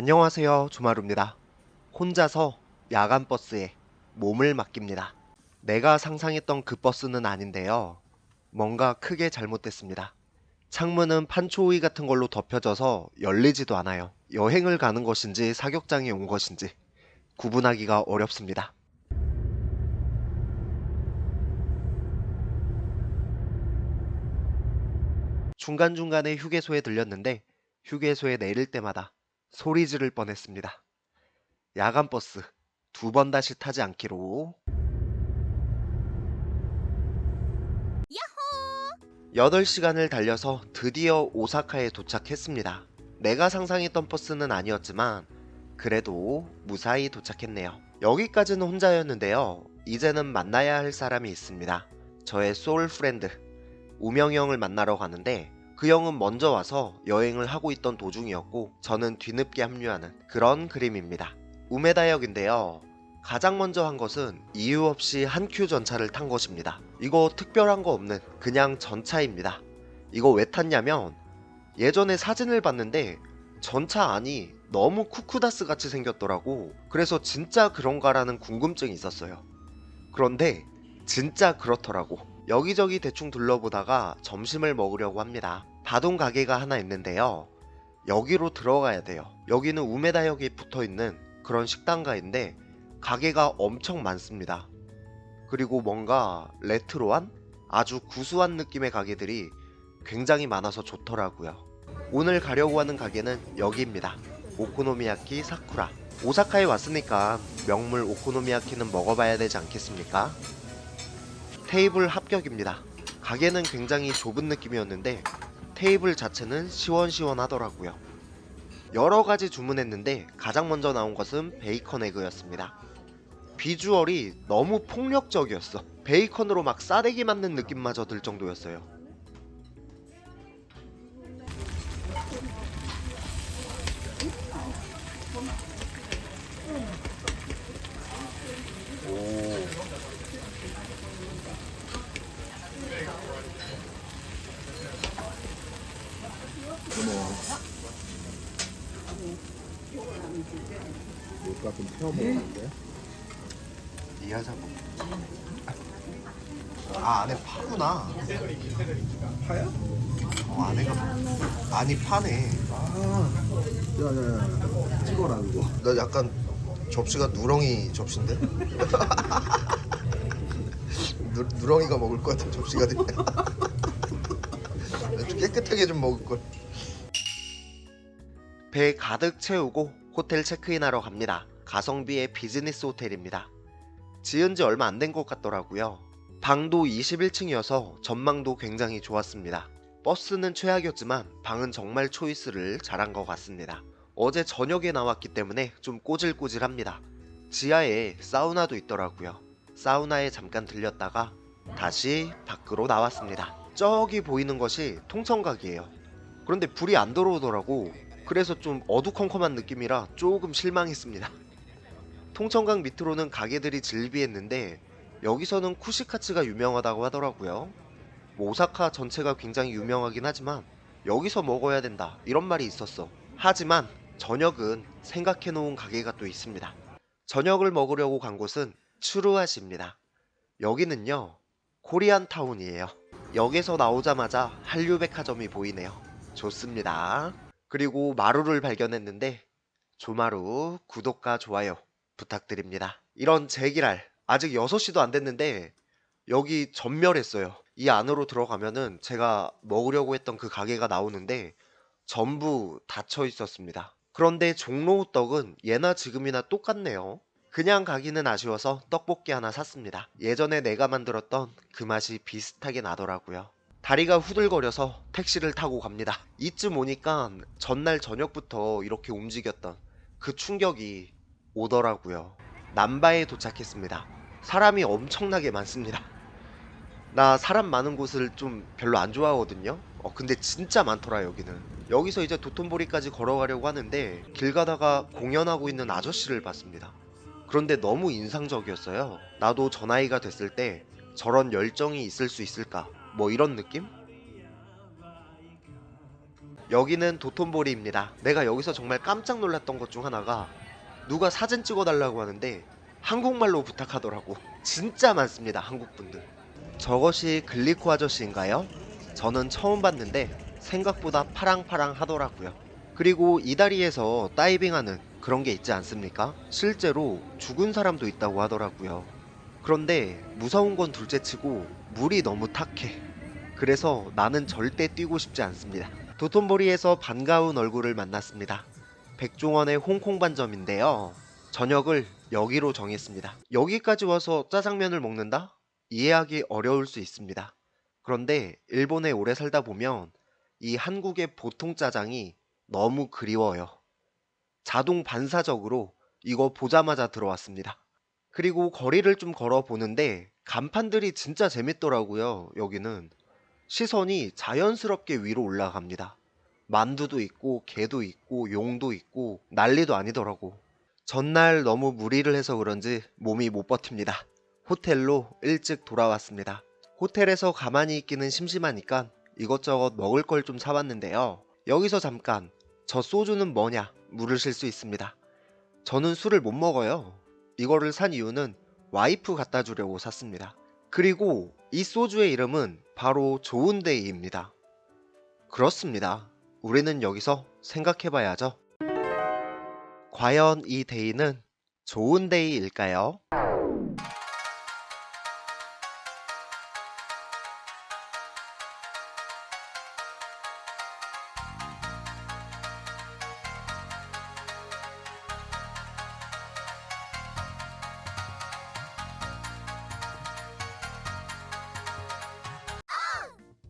안녕하세요. 조마루입니다. 혼자서 야간 버스에 몸을 맡깁니다. 내가 상상했던 그 버스는 아닌데요. 뭔가 크게 잘못됐습니다. 창문은 판초이 같은 걸로 덮여져서 열리지도 않아요. 여행을 가는 것인지 사격장에 온 것인지 구분하기가 어렵습니다. 중간중간에 휴게소에 들렸는데 휴게소에 내릴 때마다 소리 지를 뻔했습니다. 야간 버스 두 번 다시 타지 않기로. 야호! 8시간을 달려서 드디어 오사카에 도착했습니다. 내가 상상했던 버스는 아니었지만 그래도 무사히 도착했네요. 여기까지는 혼자였는데요. 이제는 만나야 할 사람이 있습니다. 저의 소울 프렌드 우명이 형을 만나러 가는데 그 형은 먼저 와서 여행을 하고 있던 도중이었고 저는 뒤늦게 합류하는 그런 그림입니다. 우메다역인데요. 가장 먼저 한 것은 이유 없이 한큐 전차를 탄 것입니다. 이거 특별한 거 없는 그냥 전차입니다. 이거 왜 탔냐면 예전에 사진을 봤는데 전차 안이 너무 쿠쿠다스 같이 생겼더라고. 그래서 진짜 그런가라는 궁금증이 있었어요. 그런데 진짜 그렇더라고. 여기저기 대충 둘러보다가 점심을 먹으려고 합니다. 다동 가게가 하나 있는데요. 여기로 들어가야 돼요. 여기는 우메다역에 붙어 있는 그런 식당가인데 가게가 엄청 많습니다. 그리고 뭔가 레트로한 아주 구수한 느낌의 가게들이 굉장히 많아서 좋더라고요. 오늘 가려고 하는 가게는 여기입니다. 오코노미야키 사쿠라. 오사카에 왔으니까 명물 오코노미야키는 먹어봐야 되지 않겠습니까? 테이블 합격입니다. 가게는 굉장히 좁은 느낌이었는데 테이블 자체는 시원시원하더라고요. 여러 가지 주문했는데 가장 먼저 나온 것은 베이컨 에그였습니다. 비주얼이 너무 폭력적이었어. 베이컨으로 막 싸대기 맞는 느낌마저 들 정도였어요. 오. 물가 좀 태워 먹는데 이해하자고. 아 안에 파구나. 파야? 어, 안에가 안이 파네. 아, 야야야, 찍어라 이거. 나 약간 접시가 누렁이 접시인데? 누, 누렁이가 먹을 것 같은 접시가 됐네. 좀 깨끗하게 좀 먹을 걸. 배 가득 채우고 호텔 체크인하러 갑니다. 가성비의 비즈니스 호텔입니다. 지은 지 얼마 안 된 것 같더라고요. 방도 21층이어서 전망도 굉장히 좋았습니다. 버스는 최악이었지만 방은 정말 초이스를 잘한 것 같습니다. 어제 저녁에 나왔기 때문에 좀 꼬질꼬질합니다. 지하에 사우나도 있더라고요. 사우나에 잠깐 들렸다가 다시 밖으로 나왔습니다. 저기 보이는 것이 통천각이에요. 그런데 불이 안 들어오더라고. 그래서 좀 어두컴컴한 느낌이라 조금 실망했습니다. 통천각 밑으로는 가게들이 즐비했는데 여기서는 쿠시카츠가 유명하다고 하더라고요. 뭐 오사카 전체가 굉장히 유명하긴 하지만 여기서 먹어야 된다 이런 말이 있었어. 하지만 저녁은 생각해 놓은 가게가 또 있습니다. 저녁을 먹으려고 간 곳은 추루아시입니다. 여기는요 코리안 타운이에요. 역에서 나오자마자 한류백화점이 보이네요. 좋습니다. 그리고 마루를 발견했는데 조마루 구독과 좋아요 부탁드립니다. 이런 제기랄 아직 6시도 안 됐는데 여기 전멸했어요. 이 안으로 들어가면은 제가 먹으려고 했던 그 가게가 나오는데 전부 닫혀 있었습니다. 그런데 종로 떡은 예나 지금이나 똑같네요. 그냥 가기는 아쉬워서 떡볶이 하나 샀습니다. 예전에 내가 만들었던 그 맛이 비슷하게 나더라고요. 다리가 후들거려서 택시를 타고 갑니다. 이쯤 오니까 전날 저녁부터 이렇게 움직였던 그 충격이 오더라고요. 남바에 도착했습니다. 사람이 엄청나게 많습니다. 나 사람 많은 곳을 좀 별로 안 좋아하거든요. 어, 근데 진짜 많더라 여기는. 여기서 이제 도톤보리까지 걸어가려고 하는데 길 가다가 공연하고 있는 아저씨를 봤습니다. 그런데 너무 인상적이었어요. 나도 저 나이가 됐을 때 저런 열정이 있을 수 있을까? 뭐 이런 느낌? 여기는 도톤보리입니다. 내가 여기서 정말 깜짝 놀랐던 것 중 하나가 누가 사진 찍어달라고 하는데 한국말로 부탁하더라고. 진짜 많습니다, 한국분들. 저것이 글리코 아저씨인가요? 저는 처음 봤는데 생각보다 파랑파랑 하더라고요. 그리고 이 다리에서 다이빙하는 그런 게 있지 않습니까? 실제로 죽은 사람도 있다고 하더라고요. 그런데 무서운 건 둘째 치고 물이 너무 탁해. 그래서 나는 절대 뛰고 싶지 않습니다. 도톤보리에서 반가운 얼굴을 만났습니다. 백종원의 홍콩 반점인데요. 저녁을 여기로 정했습니다. 여기까지 와서 짜장면을 먹는다? 이해하기 어려울 수 있습니다. 그런데 일본에 오래 살다 보면 이 한국의 보통 짜장이 너무 그리워요. 자동 반사적으로 이거 보자마자 들어왔습니다. 그리고 거리를 좀 걸어 보는데 간판들이 진짜 재밌더라고요. 여기는 시선이 자연스럽게 위로 올라갑니다. 만두도 있고 개도 있고 용도 있고 난리도 아니더라고. 전날 너무 무리를 해서 그런지 몸이 못 버팁니다. 호텔로 일찍 돌아왔습니다. 호텔에서 가만히 있기는 심심하니까 이것저것 먹을 걸 좀 사왔는데요. 여기서 잠깐 저 소주는 뭐냐 물으실 수 있습니다. 저는 술을 못 먹어요. 이거를 산 이유는 와이프 갖다 주려고 샀습니다. 그리고 이 소주의 이름은 바로 좋은데이입니다. 그렇습니다. 우리는 여기서 생각해 봐야죠. 과연 이 데이는 좋은 데이일까요?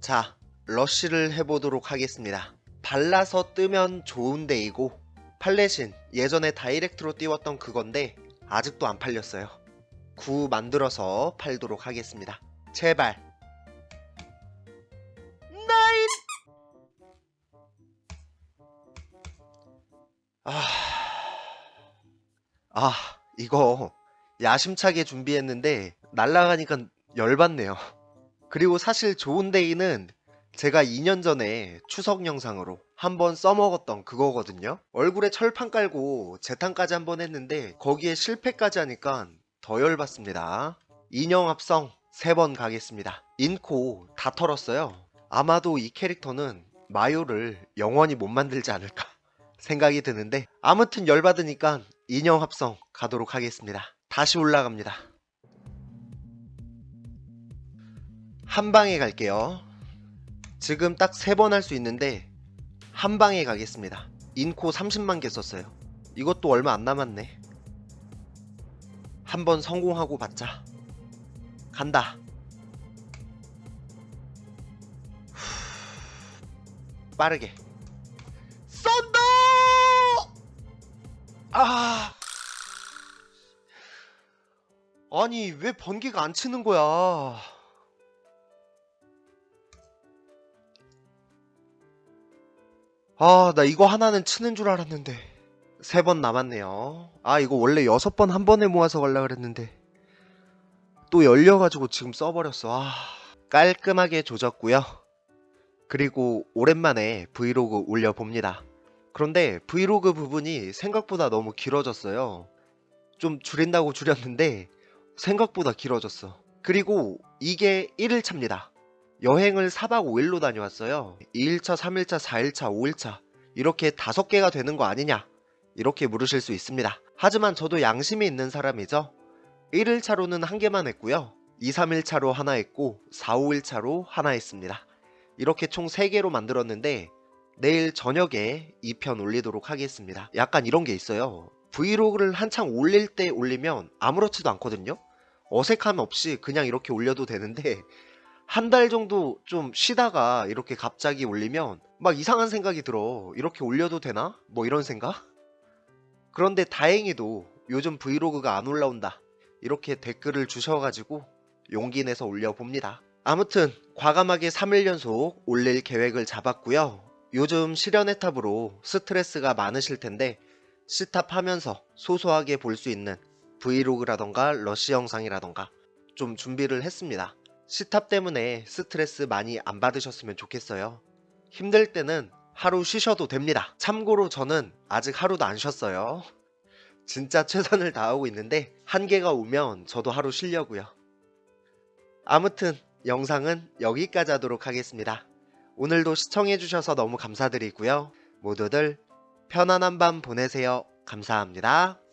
자, 러쉬를 해보도록 하겠습니다. 발라서 뜨면 좋은 데이고 팔레신 예전에 다이렉트로 띄웠던 그건데 아직도 안 팔렸어요. 구 만들어서 팔도록 하겠습니다. 제발. 나인. 아, 아 이거 야심차게 준비했는데 날라가니까 열받네요. 그리고 사실 좋은 데이는 제가 2년 전에 추석 영상으로 한번 써먹었던 그거거든요. 얼굴에 철판 깔고 재탄까지 한번 했는데 거기에 실패까지 하니까 더 열받습니다. 인형 합성 3번 가겠습니다. 인코 다 털었어요. 아마도 이 캐릭터는 마요를 영원히 못 만들지 않을까 생각이 드는데 아무튼 열받으니까 인형 합성 가도록 하겠습니다. 다시 올라갑니다. 한 방에 갈게요. 지금 딱 세 번 할 수 있는데 한 방에 가겠습니다. 인코 30만 개 썼어요. 이것도 얼마 안 남았네. 한번 성공하고 받자. 간다. 후, 빠르게. 쏜다! 아. 아니, 왜 번개가 안 치는 거야? 아, 나 이거 하나는 치는 줄 알았는데. 세 번 남았네요. 아, 이거 원래 여섯 번 한 번에 모아서 갈라 그랬는데. 또 열려가지고 지금 써버렸어. 아, 깔끔하게 조졌고요. 그리고 오랜만에 브이로그 올려봅니다. 그런데 브이로그 부분이 생각보다 너무 길어졌어요. 좀 줄인다고 줄였는데 생각보다 길어졌어. 그리고 이게 1일차입니다. 여행을 4박 5일로 다녀왔어요. 2일차, 3일차, 4일차, 5일차. 이렇게 다섯 개가 되는 거 아니냐? 이렇게 물으실 수 있습니다. 하지만 저도 양심이 있는 사람이죠. 1일차로는 한 개만 했고요. 2, 3일차로 하나 했고 4, 5일차로 하나 했습니다. 이렇게 총 3개로 만들었는데 내일 저녁에 2편 올리도록 하겠습니다. 약간 이런 게 있어요. 브이로그를 한창 올릴 때 올리면 아무렇지도 않거든요. 어색함 없이 그냥 이렇게 올려도 되는데 한 달 정도 좀 쉬다가 이렇게 갑자기 올리면 막 이상한 생각이 들어. 이렇게 올려도 되나? 뭐 이런 생각? 그런데 다행히도 요즘 브이로그가 안 올라온다. 이렇게 댓글을 주셔가지고 용기 내서 올려봅니다. 아무튼 과감하게 3일 연속 올릴 계획을 잡았고요. 요즘 실연의 탑으로 스트레스가 많으실 텐데 시탑 하면서 소소하게 볼 수 있는 브이로그라던가 러시 영상이라던가 좀 준비를 했습니다. 시탑 때문에 스트레스 많이 안 받으셨으면 좋겠어요. 힘들 때는 하루 쉬셔도 됩니다. 참고로 저는 아직 하루도 안 쉬었어요. 진짜 최선을 다하고 있는데 한계가 오면 저도 하루 쉬려고요. 아무튼 영상은 여기까지 하도록 하겠습니다. 오늘도 시청해주셔서 너무 감사드리고요. 모두들 편안한 밤 보내세요. 감사합니다.